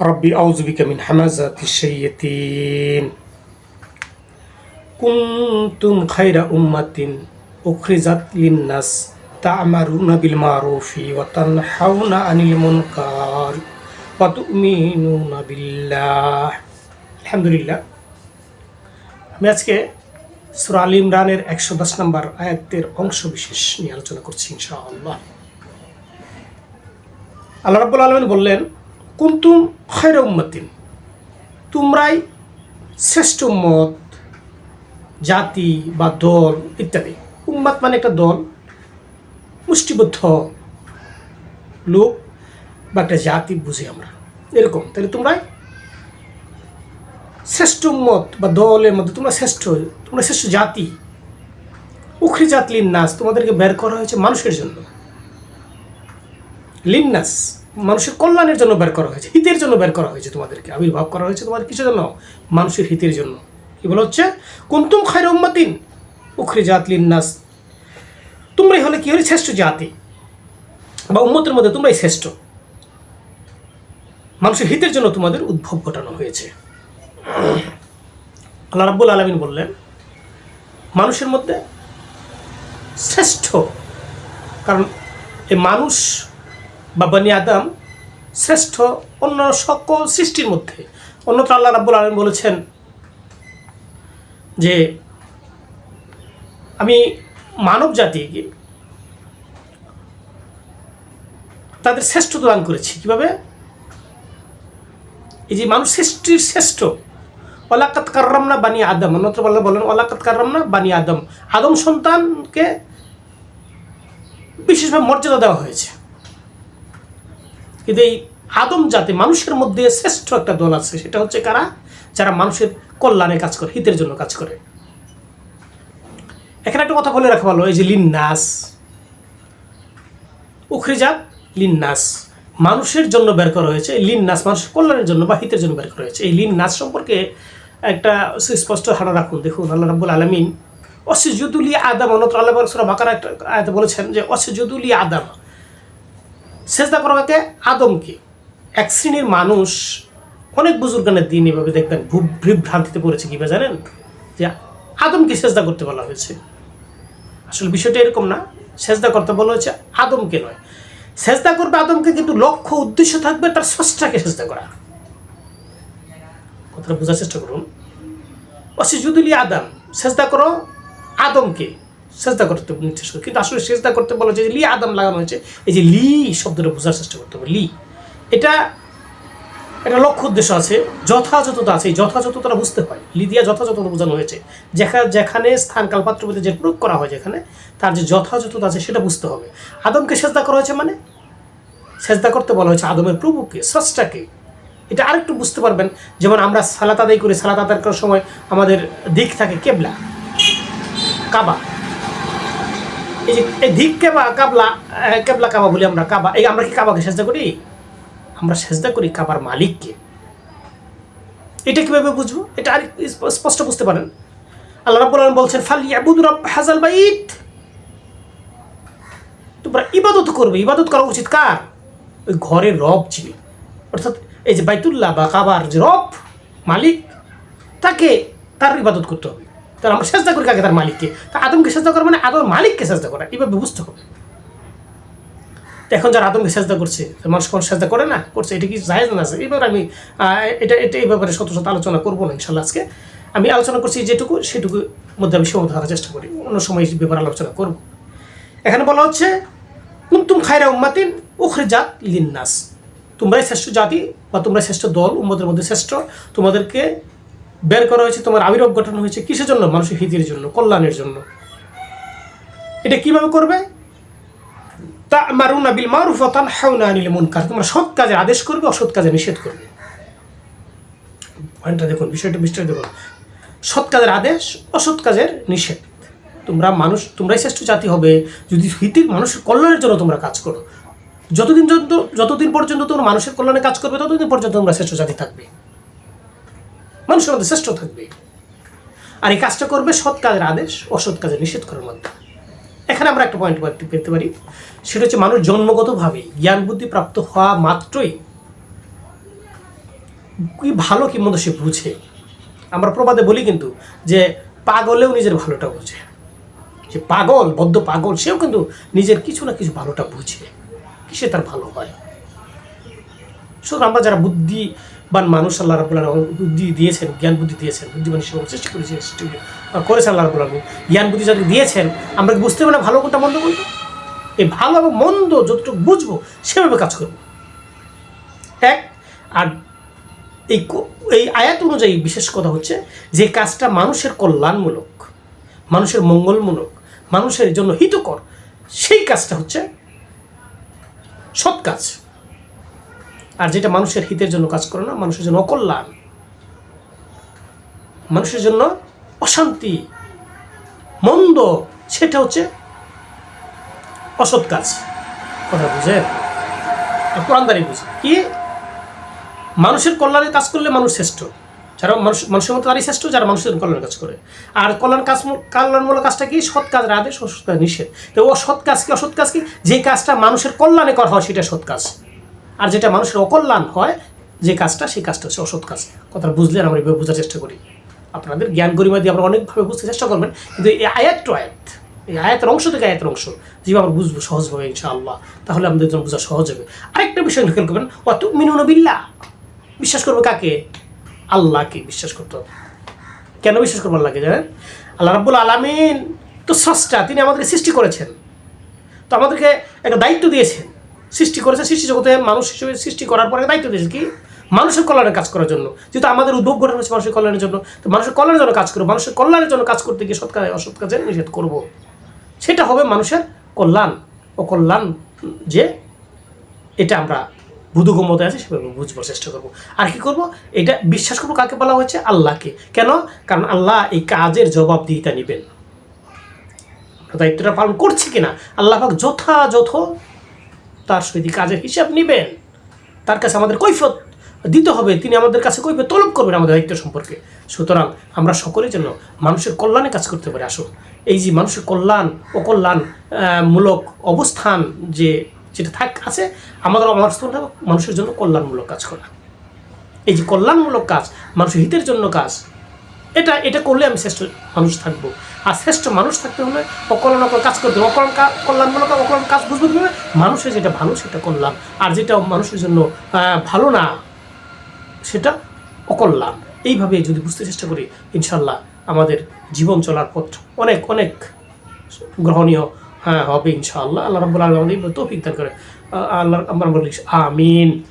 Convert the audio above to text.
ربي أعوذ بك من همزات الشياطين كنتم خير أمة أخرجت للناس تعمرون بالمعروف وتنحون عن المنكر وتؤمنون بالله الحمد لله আমি আজকে সুরা আল ইমরানের একশো দশ নম্বর আয়াতের অংশ বিশেষ নিয়ে আলোচনা করছি ইনশাআল্লাহ আল্লাহ রাব্বুল আলমিন বললেন কুন্তুম খৈর উম্মতিন। তোমরাই শ্রেষ্ঠ উম্মত, জাতি বা দল ইত্যাদি। উম্মাত মানে একটা দল, মুষ্টিবদ্ধ লোক বা একটা জাতি বুঝি আমরা। এরকম। তাহলে তোমরাই শ্রেষ্ঠ উম্মত বা দলের মধ্যে তোমরা শ্রেষ্ঠ তোমরা শ্রেষ্ঠ জাতি। উখরি জাত লিন্নাস তোমাদেরকে বের করা হয়েছে মানুষের জন্য। লিন্নাস। মানুষের কল্যাণের জন্য বের করা হয়েছে, হিতের জন্য বের করা হয়েছে তোমাদেরকে। আবির্ভাব করা হয়েছে তোমাদের কিসের জন্য? মানুষের হিতের জন্য। কি বলা হচ্ছে? কুন্তুম খায়ের উম্মাতিন উখরি জাত লিন্নাস। তোমরাই হলে কি হলে শ্রেষ্ঠ জাতি? বা উম্মতের মধ্যে তোমরাই শ্রেষ্ঠ। মানুষের হিতের জন্য তোমাদের উদ্ভব ঘটানো হয়েছে। আল্লাহ রাব্বুল আলমিন বললেন, মানুষের মধ্যে শ্রেষ্ঠ, কারণ এই মানুষ বা বনি আদম শ্রেষ্ঠ অন্য সকল সৃষ্টির মধ্যে। অন্যত্র আল্লাহ রাব্বুল আলমিন বলেছেন যে, আমি মানব জাতিকে তাদের শ্রেষ্ঠতা দান করেছি। কীভাবে? এই যে মানুষ সৃষ্টির শ্রেষ্ঠ। ওলাকাত কার্রামনা বানি আদম। অন্যত্র বললে বলেন ওলাকাত কার্রামনা বানি আদম। আদম সন্তানকে বিশেষভাবে মর্যাদা দেওয়া হয়েছে। কিন্তু এই আদম জাতি মানুষের মধ্যে শ্রেষ্ঠ একটা দল আছে, সেটা হচ্ছে কারা? যারা মানুষের কল্যাণে কাজ করে, হিতের জন্য কাজ করে। এখানে একটা কথা বলে রাখা ভালো, এই যে লিন্নাস। উখরিজাত লিন্নাস। মানুষের জন্য বের করা হয়েছে, এই লিন নাস মানুষের কল্যাণের জন্য বা হিতের জন্য বের করা হয়েছে। এই লিন নাচ সম্পর্কে একটা সুস্পষ্ট ধারণা রাখুন, দেখুন, আল্লাহ রাব্বুল আলমিন, অসিজুদুলি আদাম, অন্যত্র আল্লাহ বাকার একটা আয়াতে বলেছেন যে, অসিজুদুলি আদাম। সেজদা করাকে আদমকে এক শ্রেণির মানুষ অনেক বুজুর্গানের দিন এভাবে দেখবেন বিভ্রান্তিতে পড়েছে কীভাবে জানেন? যে আদমকে সেজদা করতে বলা হয়েছে। আসলে বিষয়টা এরকম না। সেজদা করতে বলা হয়েছে আদমকে নয়। সেজদা করবে আদমকে কিন্তু লক্ষ্য, উদ্দেশ্য থাকবে তার স্রষ্টাকে সেজদা করা। কথাটা বোঝার চেষ্টা করুন। অসিজুদুলি আদম সেজদা করো আদমকে সেজদা করতে চেষ্টা করো। কিন্তু আসলে সেজদা করতে বলা হয়েছে যে লি আদম লাগানো হয়েছে, এই যে লি শব্দটা বোঝার চেষ্টা করতে হবে। লি। এটা একটা লক্ষ্য উদ্দেশ্য আছে, যথাযথতা আছে যথাযথতা বুঝতে হয়। লি দিয়া যথাযথতা বোঝানো হয়েছে। যেখানে যেখানে স্থান কালপাত্র মধ্যে যে প্রয়োগ করা হয় যেখানে, তার যে যথাযথতা আছে সেটা বুঝতে হবে। আদমকে সেজদা করা হয়েছে মানে? সেজদা করতে বলা হয়েছে আদমের প্রভুকে, স্রষ্টাকে। এটা আরেকটু বুঝতে পারবেন, যেমন আমরা সালাত আদায় করি, সালাত আদায় করার সময় আমাদের দিক থাকে কেবলা, কাবা। এই যে, এই দিক কেবা, কাবলা কেবলা কাবা বলি আমরা কাবা। এই আমরা কি কাবাকে সেজদা করি? আমরা সেজদা করি কাবার মালিককে। এটা কীভাবে বুঝব? এটা আর স্পষ্ট বুঝতে পারেন। আল্লাহ রাব্বুল বলছেন ফাল ইয়াবুদ রব হাজাল বাইত তোমরা ইবাদত করবে। ইবাদত করা উচিত কার? ওই ঘরের রব যিনি। অর্থাৎ এই যে বাইতুল্লাহ বা কাবার যে রব, মালিক, তাকে তার ইবাদত করতে হবে। তাহলে আমরা চেষ্টা করি কাকে? তার মালিককে। তা আদমকে চেষ্টা করা মানে আদম মালিককে চেষ্টা করা। এভাবে বুঝতে হবে। এখন যারা আদমকে চেষ্টা করছে মানুষ কোন চেষ্টা করে না? করছে, এটা কি জায়েজ না আছে এবার আমি এটা এটা এই ব্যাপারে শত শত আলোচনা করব না ইনশাল্লাহ আজকে। আমি আলোচনা করছি যেটুকু, সেটুকু মধ্যে আমি সীমাবদ্ধ থাকার চেষ্টা করি। অন্য সময় এই ব্যাপারে আলোচনা করব। এখানে বলা হচ্ছে, কুন্তুম খায়রা উম্মাতিন উখরিজাত লিন্নাস। তোমরাই শ্রেষ্ঠ জাতি বা তোমরা শ্রেষ্ঠ দল, উম্মতের মধ্যে শ্রেষ্ঠ। তোমাদেরকে বের করা হয়েছে, তোমার আবির্ভাব গঠন হয়েছে, কিসের জন্য? মানুষের হিতের জন্য, কল্যাণের জন্য। এটা কীভাবে করবে? তা মারুনা বিল মারুফ তান হাউনা আনিল মুনকার। তোমরা সৎ কাজে আদেশ করবে, অসৎ কাজে নিষেধ করবে। পয়েন্টটা দেখুন, বিষয়টা বিস্তারিত দেখুন। সৎ কাজের আদেশ, অসৎ কাজের নিষেধ। তোমরা মানুষ, তোমরাই শ্রেষ্ঠ জাতি হবে। যদি হিতির, মানুষের কল্যাণের জন্য তোমরা কাজ করো। যতদিন যতদিন পর্যন্ত তোমরা মানুষের কল্যাণে কাজ করবে, ততদিন পর্যন্ত তোমরা শ্রেষ্ঠ জাতি থাকবে। মানুষের মধ্যে শ্রেষ্ঠ থাকবে। আর এই কাজটা করবে সৎ কাজের আদেশ, অসৎ কাজের নিষেধ করার মধ্যে। এখানে আমরা একটা পয়েন্ট পেতে পারি। সেটা হচ্ছে মানুষ জন্মগতভাবে জ্ঞান বুদ্ধি প্রাপ্ত হওয়া মাত্রই কি ভালো কি মন্দ সে বুঝে। আমরা প্রবাদে বলি কিন্তু যে পাগলেও নিজের ভালোটা বুঝে। যে পাগল, বদ্ধ পাগল, সেও কিন্তু নিজের কিছু না কিছু ভালোটা বুঝে। কিসে তার ভালো হয়? সুতরাং আমরা যারা বুদ্ধিবান মানুষ, আল্লাহ রাবুল বুদ্ধি দিয়েছেন, জ্ঞান বুদ্ধি দিয়েছেন বুদ্ধিমান হিসেবে সৃষ্টি করেছে করেছেন আল্লাহ রাবুল জ্ঞান বুদ্ধি যাদের দিয়েছেন, আমরা বুঝতে পারি না ভালো কোনটা, মন্দ কোনটা? এই ভালো এবং মন্দ যতটুকু বুঝব, সেভাবে কাজ করব। এক, আর এই এই আয়াত অনুযায়ী বিশেষ কথা হচ্ছে যে কাজটা মানুষের কল্যাণমূলক, মানুষের মঙ্গলমূলক, মানুষের জন্য হিতকর, সেই কাজটা হচ্ছে সৎ কাজ। আর যেটা মানুষের হিতের জন্য কাজ করে না, মানুষের জন্য অকল্যাণ। মানুষের জন্য অশান্তি। মন্দ, সেটা হচ্ছে অসৎ কাজ। কথা আর কোরআনদারি বুঝে। কি? মানুষের কল্যাণে কাজ করলে মানুষ শ্রেষ্ঠ। যারা মানুষ, মানুষের মতো তারই শ্রেষ্ঠ, যারা মানুষের কল্যাণের কাজ করে। আর কল্যাণ কাজ, কল্যাণমূলক কাজটা কি? সৎ কাজ আদেশ, অসৎ কাজ নিষেধ। তো ও সৎ কাজ কি, অসৎ কাজ কি? যে কাজটা মানুষের কল্যাণে করা হয়, সেটা সৎ কাজ। আর যেটা মানুষের অকল্যাণ হয়, যে কাজটা, সেই কাজটা হচ্ছে অসৎ কাজ। কথাটা বুঝলে আমরা এভাবে বোঝার চেষ্টা করি। আপনাদের জ্ঞান গরিমা দিয়ে আমরা অনেকভাবে বুঝতে চেষ্টা করবেন, কিন্তু এই আয়াত টু আয়াত, এই আয়াতের অংশ থেকে আয়াতের অংশ, যেভাবে আমরা বুঝব সহজভাবে ইনশাআল্লাহ, তাহলে আমাদের জন্য বোঝা সহজ হবে। আরেকটা বিষয় খেয়াল করবেন অত মিনুনবিল্লা বিশ্বাস করব কাকে? আল্লাহকে বিশ্বাস করতে হবে। কেন বিশ্বাস করব আল্লাহকে জানেন? আল্লাহ রাব্বুল আলামিন তো স্রষ্টা, তিনি আমাদেরকে সৃষ্টি করেছেন। তো আমাদেরকে একটা দায়িত্ব দিয়েছেন। সৃষ্টি করেছে, সৃষ্টি জগতে মানুষ হিসেবে সৃষ্টি করার পরে দায়িত্ব দিয়েছে কি? মানুষের কল্যাণের কাজ করার জন্য। যেহেতু আমাদের উদ্যোগ গঠন হচ্ছে মানুষের কল্যাণের জন্য, তো মানুষের কল্যাণের জন্য কাজ করব, মানুষের কল্যাণের জন্য কাজ করতে গিয়ে সৎ কাজে অসৎ কাজে নিষেধ করব। সেটা হবে মানুষের কল্যাণ। ও কল্যাণ যে, এটা আমরা বুধুগম্যতা আছে, সেভাবে বুঝবার চেষ্টা করব। আর কি করব? এটা বিশ্বাস করব কাকে বলা হয়েছে? আল্লাহকে। কেন? কারণ আল্লাহ এই কাজের জবাব জবাবদিহিতা নেবেন। দায়িত্বটা পালন করছি কিনা? আল্লাহ যথাযথ তার সহিত কাজের হিসাব নেবেন। তার কাছে আমাদের কৈফত দিতে হবে, তিনি আমাদের কাছে কৈফত তলব করবেন আমাদের দায়িত্ব সম্পর্কে। সুতরাং আমরা সকলের জন্য মানুষের কল্যাণে কাজ করতে পারি। আসুন, এই যে মানুষের কল্যাণ, অকল্যাণ মূলক অবস্থান যে, যেটা থাক, আছে, আমাদের অবস্থানটা মানুষের জন্য কল্যাণমূলক কাজ করা। এই যে কল্যাণমূলক কাজ, মানুষের হিতের জন্য কাজ এটা এটা করলে আমি শ্রেষ্ঠ মানুষ থাকব। আর শ্রেষ্ঠ মানুষ থাকতে হলে অকল্যাণ অকল্যাণ কাজ করতে হবে। অকল্যাণ কা- কল্যাণমূলক অকল্যাণ কাজ বুঝব হবে মানুষের যেটা ভালো সেটা করলাম। আর যেটা মানুষের জন্য ভালো না, সেটা অকল্যাণ। এইভাবে যদি বুঝতে চেষ্টা করি, ইনশাল্লাহ আমাদের জীবন চলার পথ অনেক অনেক গ্রহণীয় হ্যাঁ হবে ইনশাআল্লাহ আল্লাহ রাব্বুল আলামিন আমাদের তৌফিক দান করে। আল্লাহ আমরা বলি আমিন।